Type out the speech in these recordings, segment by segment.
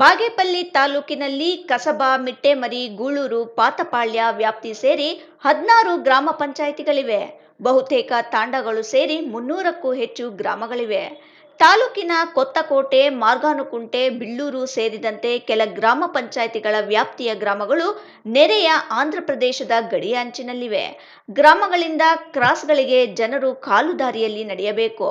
ಬಾಗೇಪಲ್ಲಿ ತಾಲೂಕಿನಲ್ಲಿ ಕಸಬಾ, ಮಿಟ್ಟೆಮರಿ, ಗೂಳೂರು, ಪಾತಪಾಳ್ಯ ವ್ಯಾಪ್ತಿ ಸೇರಿ ಹದಿನಾರು ಗ್ರಾಮ ಪಂಚಾಯಿತಿಗಳಿವೆ. ಬಹುತೇಕ ತಾಂಡಗಳು ಸೇರಿ ಮುನ್ನೂರಕ್ಕೂ ಹೆಚ್ಚು ಗ್ರಾಮಗಳಿವೆ. ತಾಲೂಕಿನ ಕೊತ್ತಕೋಟೆ, ಮಾರ್ಗಾನುಕುಂಟೆ, ಬಿಳ್ಳೂರು ಸೇರಿದಂತೆ ಕೆಲ ಗ್ರಾಮ ಪಂಚಾಯಿತಿಗಳ ವ್ಯಾಪ್ತಿಯ ಗ್ರಾಮಗಳು ನೆರೆಯ ಆಂಧ್ರಪ್ರದೇಶದ ಗಡಿಯ ಅಂಚಿನಲ್ಲಿವೆ. ಗ್ರಾಮಗಳಿಂದ ಕ್ರಾಸ್ಗಳಿಗೆ ಜನರು ಕಾಲುದಾರಿಯಲ್ಲಿ ನಡೆಯಬೇಕು.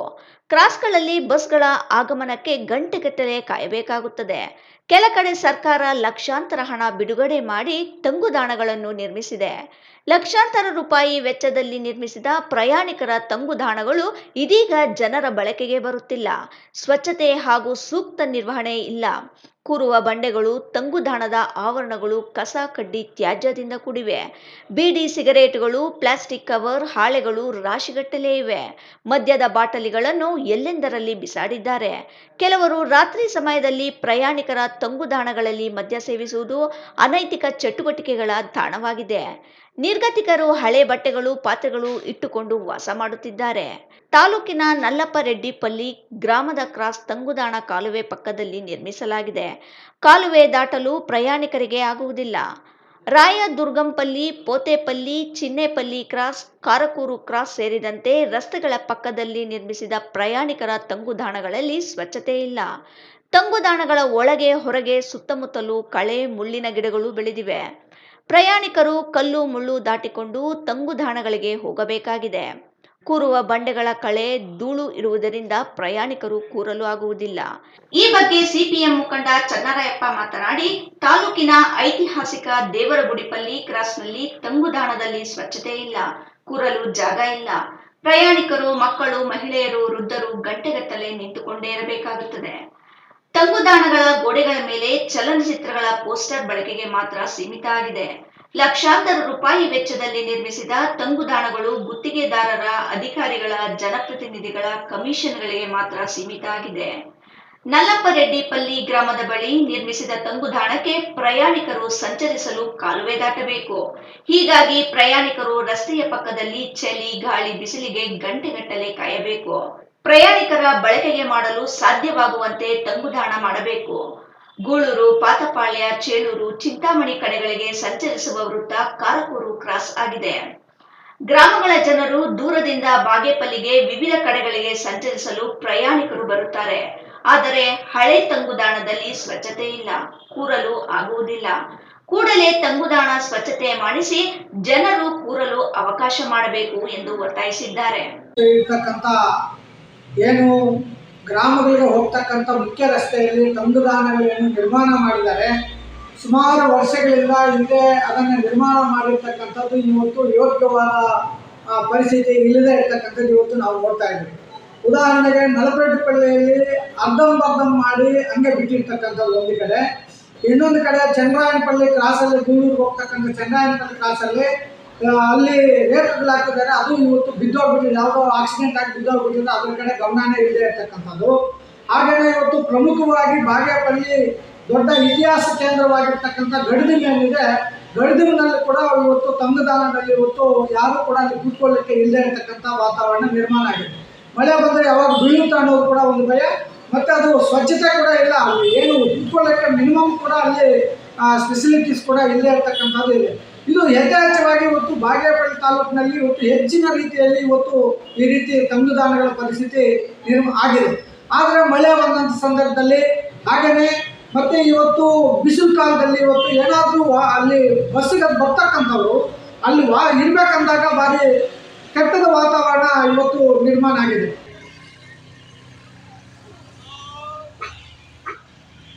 ಕ್ರಾಸ್ಗಳಲ್ಲಿ ಬಸ್ಗಳ ಆಗಮನಕ್ಕೆ ಗಂಟೆಗಟ್ಟಲೆ ಕಾಯಬೇಕಾಗುತ್ತದೆ. ಕೆಲ ಕಡೆ ಸರ್ಕಾರ ಲಕ್ಷಾಂತರ ಹಣ ಬಿಡುಗಡೆ ಮಾಡಿ ತಂಗುದಾಣಗಳನ್ನು ನಿರ್ಮಿಸಿದೆ. ಲಕ್ಷಾಂತರ ರೂಪಾಯಿ ವೆಚ್ಚದಲ್ಲಿ ನಿರ್ಮಿಸಿದ ಪ್ರಯಾಣಿಕರ ತಂಗುದಾಣಗಳು ಇದೀಗ ಜನರ ಬಳಕೆಗೆ ಬರುತ್ತಿಲ್ಲ. ಸ್ವಚ್ಛತೆ ಹಾಗೂ ಸೂಕ್ತ ನಿರ್ವಹಣೆ ಇಲ್ಲ. ಕೂರುವ ಬಂಡೆಗಳು, ತಂಗುದಾಣದ ಆವರಣಗಳು, ಕಸ ಕಡ್ಡಿ ತ್ಯಾಜ್ಯದಿಂದ ಕೂಡಿವೆ. ಬೀಡಿ ಸಿಗರೇಟ್ಗಳು, ಪ್ಲಾಸ್ಟಿಕ್ ಕವರ್, ಹಾಳೆಗಳು ರಾಶಿಗಟ್ಟಲೆ ಇವೆ. ಮದ್ಯದ ಬಾಟಲಿಗಳನ್ನು ಎಲ್ಲೆಂದರಲ್ಲಿ ಬಿಸಾಡಿದ್ದಾರೆ? ಕೆಲವರು ರಾತ್ರಿ ಸಮಯದಲ್ಲಿ ಪ್ರಯಾಣಿಕರ ತಂಗುದಾಣಗಳಲ್ಲಿ ಮದ್ಯ ಸೇವಿಸುವುದು ಅನೈತಿಕ ಚಟುವಟಿಕೆಗಳ ತಾಣವಾಗಿದೆ. ನಿರ್ಗತಿಕರು ಹಳೆ ಬಟ್ಟೆಗಳು, ಪಾತ್ರೆಗಳು ಇಟ್ಟುಕೊಂಡು ವಾಸ ಮಾಡುತ್ತಿದ್ದಾರೆ. ತಾಲೂಕಿನ ನಲ್ಲಪ್ಪರೆಡ್ಡಿಪಲ್ಲಿ ಗ್ರಾಮದ ಕ್ರಾಸ್ ತಂಗುದಾಣ ಕಾಲುವೆ ಪಕ್ಕದಲ್ಲಿ ನಿರ್ಮಿಸಲಾಗಿದೆ. ಕಾಲುವೆ ದಾಟಲು ಪ್ರಯಾಣಿಕರಿಗೆ ಆಗುವುದಿಲ್ಲ. ರಾಯದುರ್ಗಂಪಲ್ಲಿ, ಪೋತೆಪಲ್ಲಿ, ಚಿನ್ನೆಪಲ್ಲಿ ಕ್ರಾಸ್, ಕಾರಕೂರು ಕ್ರಾಸ್ ಸೇರಿದಂತೆ ರಸ್ತೆಗಳ ಪಕ್ಕದಲ್ಲಿ ನಿರ್ಮಿಸಿದ ಪ್ರಯಾಣಿಕರ ತಂಗುದಾಣಗಳಲ್ಲಿ ಸ್ವಚ್ಛತೆ ಇಲ್ಲ. ತಂಗುದಾಣಗಳ ಒಳಗೆ ಹೊರಗೆ ಸುತ್ತಮುತ್ತಲು ಕಳೆ, ಮುಳ್ಳಿನ ಗಿಡಗಳು ಬೆಳೆದಿವೆ. ಪ್ರಯಾಣಿಕರು ಕಲ್ಲು, ಮುಳ್ಳು ದಾಟಿಕೊಂಡು ತಂಗುದಾಣಗಳಿಗೆ ಹೋಗಬೇಕಾಗಿದೆ. ಕೂರುವ ಬಂಡೆಗಳ ಕಳೆ ಧೂಳು ಇರುವುದರಿಂದ ಪ್ರಯಾಣಿಕರು ಕೂರಲು ಆಗುವುದಿಲ್ಲ. ಈ ಬಗ್ಗೆ ಸಿಪಿಎಂ ಮುಖಂಡ ಚನ್ನರಾಯಪ್ಪ ಮಾತನಾಡಿ, ತಾಲೂಕಿನ ಐತಿಹಾಸಿಕ ದೇವರಗುಡಿಪಲ್ಲಿ ಕ್ರಾಸ್ನಲ್ಲಿ ತಂಗುದಾಣದಲ್ಲಿ ಸ್ವಚ್ಛತೆ ಇಲ್ಲ, ಕೂರಲು ಜಾಗ ಇಲ್ಲ. ಪ್ರಯಾಣಿಕರು, ಮಕ್ಕಳು, ಮಹಿಳೆಯರು, ವೃದ್ಧರು ಗಂಟೆಗಟ್ಟಲೆ ನಿಂತುಕೊಂಡೇ ಇರಬೇಕಾಗುತ್ತದೆ. ತಂಗುದಾಣಗಳ ಗೋಡೆಗಳ ಮೇಲೆ ಚಲನಚಿತ್ರಗಳ ಪೋಸ್ಟರ್ ಬಳಕೆಗೆ ಮಾತ್ರ ಸೀಮಿತ ಆಗಿದೆ. ಲಕ್ಷಾಂತರ ರೂಪಾಯಿ ವೆಚ್ಚದಲ್ಲಿ ನಿರ್ಮಿಸಿದ ತಂಗುದಾಣಗಳು ಗುತ್ತಿಗೆದಾರರ ಅಧಿಕಾರಿಗಳ ಜನಪ್ರತಿನಿಧಿಗಳ ಕಮಿಷನ್ಗಳಿಗೆ ಮಾತ್ರ ಸೀಮಿತ ಆಗಿದೆ. ನಲ್ಲಪ್ಪರೆಡ್ಡಿಪಲ್ಲಿ ಗ್ರಾಮದ ಬಳಿ ನಿರ್ಮಿಸಿದ ತಂಗುದಾಣಕ್ಕೆ ಪ್ರಯಾಣಿಕರು ಸಂಚರಿಸಲು ಕಾಲುವೆ ದಾಟಬೇಕು. ಹೀಗಾಗಿ ಪ್ರಯಾಣಿಕರು ರಸ್ತೆಯ ಪಕ್ಕದಲ್ಲಿ ಚಳಿ, ಗಾಳಿ, ಬಿಸಿಲಿಗೆ ಗಂಟೆಗಟ್ಟಲೆ ಕಾಯಬೇಕು. ಪ್ರಯಾಣಿಕರ ಬಳಕೆಗೆ ಮಾಡಲು ಸಾಧ್ಯವಾಗುವಂತೆ ತಂಗುದಾಣ ಮಾಡಬೇಕು. ಗೂಳೂರು, ಪಾತಪಾಳ್ಯ, ಚೇಳೂರು, ಚಿಂತಾಮಣಿ ಕಡೆಗಳಿಗೆ ಸಂಚರಿಸುವ ವೃತ್ತ ಕಾರಕೂರು ಕ್ರಾಸ್ ಆಗಿದೆ. ಗ್ರಾಮಗಳ ಜನರು ದೂರದಿಂದ ಬಾಗೇಪಲ್ಲಿಗೆ ವಿವಿಧ ಕಡೆಗಳಿಗೆ ಸಂಚರಿಸಲು ಪ್ರಯಾಣಿಕರು ಬರುತ್ತಾರೆ. ಆದರೆ ಹಳೆ ತಂಗುದಾಣದಲ್ಲಿ ಸ್ವಚ್ಛತೆ ಇಲ್ಲ, ಕೂರಲು ಆಗುವುದಿಲ್ಲ. ಕೂಡಲೇ ತಂಗುದಾಣ ಸ್ವಚ್ಛತೆ ಮಾಡಿಸಿ ಜನರು ಕೂರಲು ಅವಕಾಶ ಮಾಡಬೇಕು ಎಂದು ಒತ್ತಾಯಿಸಿದ್ದಾರೆ. ಏನು ಗ್ರಾಮಗಳಿಗೆ ಹೋಗ್ತಕ್ಕಂಥ ಮುಖ್ಯ ರಸ್ತೆಯಲ್ಲಿ ತಂಗುದಾಣಗಳನ್ನು ನಿರ್ಮಾಣ ಮಾಡಿದ್ದಾರೆ. ಸುಮಾರು ವರ್ಷಗಳಿಂದ ಹಿಂದೆ ಅದನ್ನು ನಿರ್ಮಾಣ ಮಾಡಿರ್ತಕ್ಕಂಥದ್ದು ಇವತ್ತು ಯೋಗ್ಯವಾದ ಪರಿಸ್ಥಿತಿ ಇಲ್ಲದೆ ಇರ್ತಕ್ಕಂಥದ್ದು ಇವತ್ತು ನಾವು ನೋಡ್ತಾ ಇದ್ದೀವಿ. ಉದಾಹರಣೆಗೆ ನಲಪೇಟಪಳ್ಳಿಯಲ್ಲಿ ಅರ್ಧಂಬರ್ಧಂ ಮಾಡಿ ಹಂಗೆ ಬಿಟ್ಟಿರ್ತಕ್ಕಂಥದ್ದು ಒಂದು ಕಡೆ. ಇನ್ನೊಂದು ಕಡೆ ಚಂದ್ರಾಯನಪಳ್ಳಿ ಕ್ರಾಸಲ್ಲಿ ಗೂಳೂರಿಗೆ ಹೋಗ್ತಕ್ಕಂಥ ಚಂದ್ರಾಯನಪಳ್ಳಿ ಕ್ರಾಸಲ್ಲಿ ಅಲ್ಲಿ ರೇಟ್ಗಳು ಹಾಕಿದ್ದಾರೆ. ಅದು ಇವತ್ತು ಬಿದ್ದೋಗ್ಬಿಟ್ಟಿದೆ ಯಾವುದೋ ಆಕ್ಸಿಡೆಂಟ್ ಆಗಿ ಬಿದ್ದೋಗ್ಬಿಟ್ಟಿದೆ ಅದ್ರ ಕಡೆ ಗಮನನೇ ಇಲ್ಲದೆ ಇರ್ತಕ್ಕಂಥದ್ದು. ಹಾಗೆಯೇ ಇವತ್ತು ಪ್ರಮುಖವಾಗಿ ಬಾಗೇಪಲ್ಲಿ ದೊಡ್ಡ ಇತಿಹಾಸ ಕೇಂದ್ರವಾಗಿರ್ತಕ್ಕಂಥ ಗಡಿದಿನ ಏನಿದೆ ಗಡಿದಿನಲ್ಲಿ ಕೂಡ ಇವತ್ತು ತಂಗುದಾನದಲ್ಲಿ ಇವತ್ತು ಯಾರು ಕೂಡ ಅಲ್ಲಿ ಕೂತ್ಕೊಳ್ಳಿಕ್ಕೆ ಇಲ್ಲದೆ ಇರ್ತಕ್ಕಂಥ ವಾತಾವರಣ ನಿರ್ಮಾಣ ಆಗಿದೆ. ಮಳೆ ಬಂದರೆ ಯಾವಾಗ ಬೀಳುತ್ತ ಅನ್ನೋದು ಕೂಡ ಒಂದು ಭಯ. ಮತ್ತು ಅದು ಸ್ವಚ್ಛತೆ ಕೂಡ ಇಲ್ಲ. ಅಲ್ಲಿ ಏನು ಕೂತ್ಕೊಳ್ಳೋಕ್ಕೆ ಮಿನಿಮಮ್ ಕೂಡ ಅಲ್ಲಿ ಫೆಸಿಲಿಟೀಸ್ ಕೂಡ ಇಲ್ಲದೆ ಇರ್ತಕ್ಕಂಥದ್ದು ಇದೆ. ಇದು ಯಥೇಚ್ಛವಾಗಿ ಇವತ್ತು ಬಾಗೇಪಲ್ಲಿ ತಾಲೂಕಿನಲ್ಲಿ ಇವತ್ತು ಹೆಚ್ಚಿನ ರೀತಿಯಲ್ಲಿ ಇವತ್ತು ಈ ರೀತಿ ತಂಗುದಾನಗಳ ಪರಿಸ್ಥಿತಿ ನಿರ್ಮ ಆಗಿದೆ. ಆದರೆ ಮಳೆ ಬಂದಂಥ ಸಂದರ್ಭದಲ್ಲಿ ಹಾಗೆಯೇ ಮತ್ತೆ ಇವತ್ತು ಬಿಸಿಲು ಕಾಲದಲ್ಲಿ ಇವತ್ತು ಏನಾದರೂ ಅಲ್ಲಿ ಬಸ್ಸಿಗೆ ಬರ್ತಕ್ಕಂಥವ್ರು ಅಲ್ಲಿ ವಾ ಇರಬೇಕಂದಾಗ ಭಾರಿ ಕೆಟ್ಟದ ವಾತಾವರಣ ಇವತ್ತು ನಿರ್ಮಾಣ ಆಗಿದೆ.